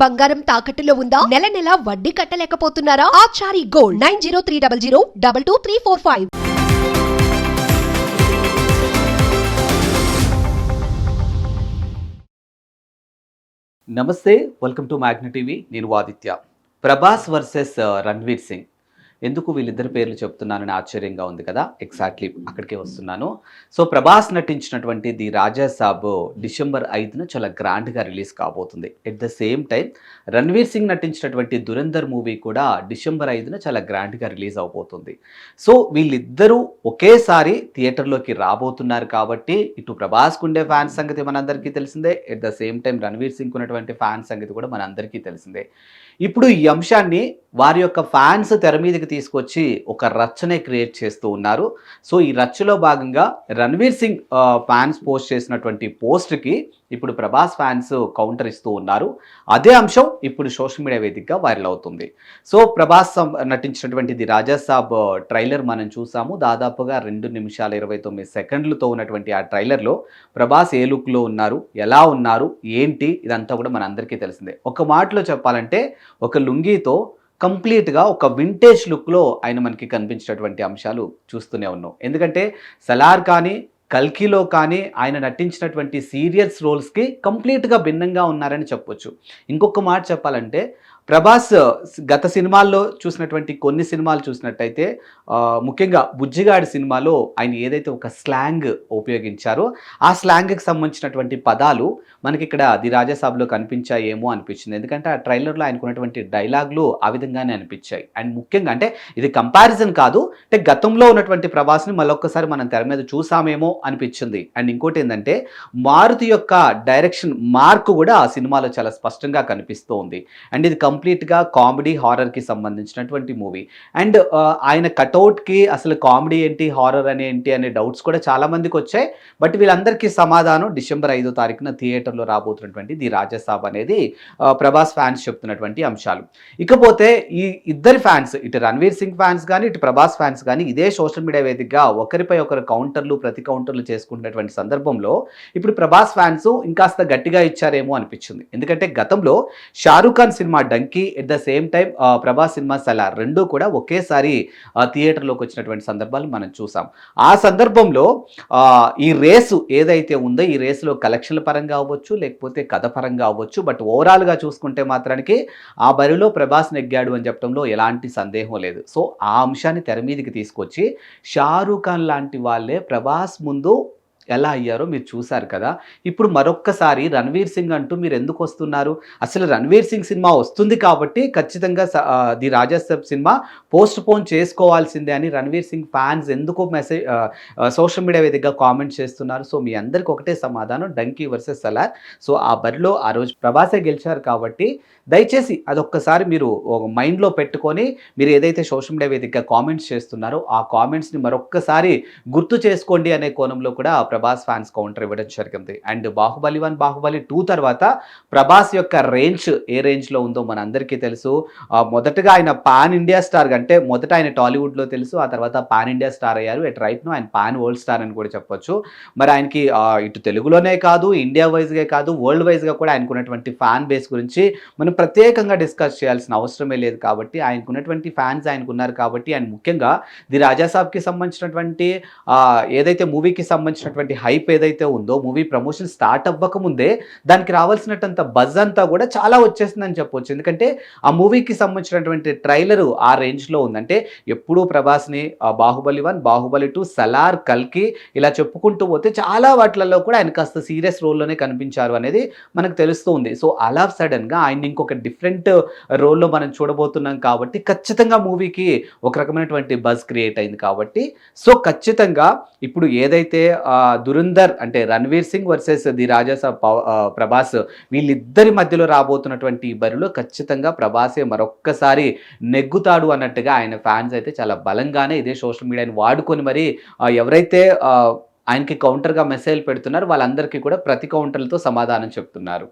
బంగారం తాకట్టులో ఉందా? నెల నెల వడ్డీ కట్టలేకపోతున్నారా? Achari gold nine zero three double zero double two three four five. నమస్తే వెల్కమ్ టు మ్యాగ్న టీవీ. నేను ఆదిత్య. ప్రభాస్ వర్సెస్ రణ్వీర్ సింగ్. ఎందుకు వీళ్ళిద్దరి పేర్లు చెప్తున్నానని ఆశ్చర్యంగా ఉంది కదా? ఎగ్జాక్ట్లీ అక్కడికే వస్తున్నాను. సో ప్రభాస్ నటించినటువంటి ది రాజా సాబ్ డిసెంబర్ ఐదున చాలా గ్రాండ్గా రిలీజ్ కాబోతుంది. At the same time Ranveer Singh నటించినటువంటి దురంధర్ మూవీ కూడా డిసెంబర్ ఐదున చాలా గ్రాండ్గా రిలీజ్ అవబోతుంది. సో వీళ్ళిద్దరూ ఒకేసారి థియేటర్లోకి రాబోతున్నారు కాబట్టి ఇటు ప్రభాస్కు ఉండే ఫ్యాన్స్ సంగతి మనందరికీ తెలిసిందే. At the same time Ranveer Singh ఉన్నటువంటి ఫ్యాన్స్ సంగతి కూడా మనందరికీ తెలిసిందే. ఇప్పుడు ఈ అంశాన్ని వారి యొక్క ఫ్యాన్స్ తెర మీదకి తీసుకొచ్చి ఒక రచ్చనే క్రియేట్ చేస్తూ ఉన్నారు. సో ఈ రచ్చలో భాగంగా రణ్వీర్ సింగ్ ఫ్యాన్స్ పోస్ట్ చేసినటువంటి పోస్ట్కి ఇప్పుడు ప్రభాస్ ఫ్యాన్స్ కౌంటర్ ఇస్తూ ఉన్నారు. అదే అంశం ఇప్పుడు సోషల్ మీడియా వేదికగా వైరల్ అవుతుంది. సో ప్రభాస్ సం- రాజాసాబ్ ట్రైలర్ మనం చూసాము. దాదాపుగా రెండు నిమిషాల ఇరవై తొమ్మిది సెకండ్లతో ఉన్నటువంటి ఆ ట్రైలర్లో ప్రభాస్ ఏ లుక్లో ఉన్నారు ఎలా ఉన్నారు ఏంటి ఇదంతా కూడా మన అందరికీ తెలిసిందే. ఒక మాటలో చెప్పాలంటే ఒక లుంగీతో కంప్లీట్గా ఒక వింటేజ్ లుక్లో ఆయన మనకి కనిపించినటువంటి అంశాలు చూస్తూనే ఉన్నాం. ఎందుకంటే సలార్ కానీ కల్కిలో కానీ ఆయన నటించినటువంటి సీరియస్ రోల్స్కి కంప్లీట్గా భిన్నంగా ఉన్నారని చెప్పొచ్చు. ఇంకొక మాట చెప్పాలంటే ప్రభాస్ గత సినిమాల్లో చూసినటువంటి కొన్ని సినిమాలు చూసినట్టయితే ముఖ్యంగా బుజ్జిగాడి సినిమాలో ఆయన ఏదైతే ఒక స్లాంగ్ ఉపయోగించారో ఆ స్లాంగ్కి సంబంధించినటువంటి పదాలు మనకి ఇక్కడ ది రాజాసాబ్లో కనిపించాయేమో అనిపించింది. ఎందుకంటే ఆ ట్రైలర్లో ఆయనకున్నటువంటి డైలాగ్లు ఆ విధంగానే అనిపించాయి. అండ్ ముఖ్యంగా అంటే ఇది కంపారిజన్ కాదు అంటే గతంలో ఉన్నటువంటి ప్రభాస్ని మళ్ళొక్కసారి మనం తెర మీద చూసామేమో అనిపించింది. అండ్ ఇంకోటి ఏంటంటే మారుతి యొక్క డైరెక్షన్ మార్క్ కూడా ఆ సినిమాలో చాలా స్పష్టంగా కనిపిస్తూ ఉంది అండ్ ఇది కంప్లీట్గా కామెడీ హారర్కి సంబంధించినటువంటి మూవీ. అండ్ ఆయన కటౌట్కి అసలు కామెడీ ఏంటి హారర్ అని ఏంటి అనే డౌట్స్ కూడా చాలామందికి వచ్చాయి. బట్ వీళ్ళందరికీ సమాధానం డిసెంబర్ ఐదో తారీఖున థియేటర్లో రాబోతున్నటువంటి ది రాజసాబ్ అనేది ప్రభాస్ ఫ్యాన్స్ చెప్తున్నటువంటి అంశాలు. ఇకపోతే ఈ ఇద్దరి ఫ్యాన్స్ ఇటు రణ్వీర్ సింగ్ ఫ్యాన్స్ కానీ ఇటు ప్రభాస్ ఫ్యాన్స్ కానీ ఇదే సోషల్ మీడియా వేదికగా ఒకరిపై ఒకరు కౌంటర్లు ప్రతి కౌంటర్లు చేసుకుంటున్నటువంటి సందర్భంలో ఇప్పుడు ప్రభాస్ ఫ్యాన్స్ ఇంకాస్త గట్టిగా ఇచ్చారేమో అనిపించింది. ఎందుకంటే గతంలో Shahrukh Khan cinema Dunki at the same time Prabhas cinema Salaar రెండూ కూడా ఒకేసారి థియేటర్లోకి వచ్చినటువంటి సందర్భాలు మనం చూసాం. ఆ సందర్భంలో ఈ రేసు ఏదైతే ఉందో ఈ రేసులో కలెక్షన్ల పరంగా అవ్వచ్చు లేకపోతే కథ పరంగా అవ్వచ్చు బట్ ఓవరాల్గా చూసుకుంటే మాత్రానికి ఆ బరిలో ప్రభాస్ నెగ్గాడు అని చెప్పడంలో ఎలాంటి సందేహం లేదు. సో ఆ అంశాన్ని తెర మీదకి తీసుకొచ్చి షారూఖ్ ఖాన్ లాంటి వాళ్ళే ప్రభాస్ ముందు ఎలా అయ్యారో మీరు చూశారు కదా. ఇప్పుడు మరొక్కసారి రణ్వీర్ సింగ్ అంటూ మీరు ఎందుకు వస్తున్నారు? అసలు రణ్వీర్ సింగ్ సినిమా వస్తుంది కాబట్టి ఖచ్చితంగా స- ది రాజాసబ్ సినిమా పోస్ట్ పోన్ చేసుకోవాల్సిందే అని రణ్వీర్ సింగ్ ఫ్యాన్స్ ఎందుకు మెసేజ్ సోషల్ మీడియా వేదికగా కామెంట్ చేస్తున్నారు. సో మీ అందరికి ఒకటే సమాధానం డంకీ వర్సెస్ సలార్. సో ఆ బరిలో ఆ రోజు ప్రభాసే గెలిచారు కాబట్టి దయచేసి అదొక్కసారి మీరు ఒక మైండ్లో పెట్టుకొని మీరు ఏదైతే సోషల్ మీడియా వేదికగా కామెంట్స్ చేస్తున్నారో ఆ కామెంట్స్ని మరొక్కసారి గుర్తు చేసుకోండి అనే కోణంలో కూడా ప్రభాస్ ఫ్యాన్స్ కౌంటర్ ఇవ్వడం జరిగింది. And Baahubali one Baahubali two తర్వాత ప్రభాస్ యొక్క రేంజ్ ఏ రేంజ్లో ఉందో మన అందరికీ తెలుసు మొదటగా ఆయన పాన్ ఇండియా స్టార్ అంటే మొదట ఆయన టాలీవుడ్లో తెలుసు. ఆ తర్వాత పాన్ ఇండియా స్టార్ అయ్యారు. ఎట్ రైట్ ఆయన పాన్ వరల్డ్ స్టార్ అని కూడా చెప్పొచ్చు. మరి ఆయనకి ఇటు తెలుగులోనే కాదు ఇండియా వైజ్గా కాదు వరల్డ్ వైజ్గా కూడా ఆయనకున్నటువంటి ఫ్యాన్ బేస్ గురించి మనం ప్రత్యేకంగా డిస్కస్ చేయాల్సిన అవసరమే లేదు కాబట్టి ఆయనకున్నటువంటి ఫ్యాన్స్ ఆయనకున్నారు కాబట్టి అండ్ ముఖ్యంగా ది రాజాసాబ్కి సంబంధించినటువంటి ఏదైతే మూవీకి సంబంధించినటువంటి హైప్ ఏదైతే ఉందో మూవీ ప్రమోషన్ స్టార్ట్ అవ్వక ముందే దానికి రావాల్సినట్టంత బజ్ అంతా కూడా చాలా వచ్చేసిందని చెప్పొచ్చు. ఎందుకంటే ఆ మూవీకి సంబంధించినటువంటి ట్రైలర్ ఆ రేంజ్లో ఉందంటే ఎప్పుడూ ప్రభాస్ని బాహుబలి వన్ బాహుబలి టూ సలార్ కల్కి ఇలా చెప్పుకుంటూ పోతే చాలా వాటిలలో కూడా ఆయన కాస్త సీరియస్ రోల్లోనే కనిపించారు అనేది మనకు తెలుస్తూ ఉంది. సో అలా సడన్గా ఆయన ఇంకొక డిఫరెంట్ రోల్లో మనం చూడబోతున్నాం కాబట్టి ఖచ్చితంగా మూవీకి ఒక రకమైనటువంటి బజ్ క్రియేట్ అయింది కాబట్టి సో ఖచ్చితంగా ఇప్పుడు ఏదైతే ఆ, అంటే రణ్వీర్ సింగ్ వర్సెస్ ది రాజాస పవ- ప్రభాస్ వీళ్ళిద్దరి మధ్యలో రాబోతున్నటువంటి ఈ బరిలో ఖచ్చితంగా ప్రభాసే మరొక్కసారి నెగ్గుతాడు అన్నట్టుగా ఆయన ఫ్యాన్స్ అయితే చాలా బలంగానే ఇదే సోషల్ మీడియాని వాడుకొని మరి ఎవరైతే ఆయనకి కౌంటర్గా మెసేజ్ పెడుతున్నారో వాళ్ళందరికీ కూడా ప్రతి కౌంటర్లతో సమాధానం చెప్తున్నారు.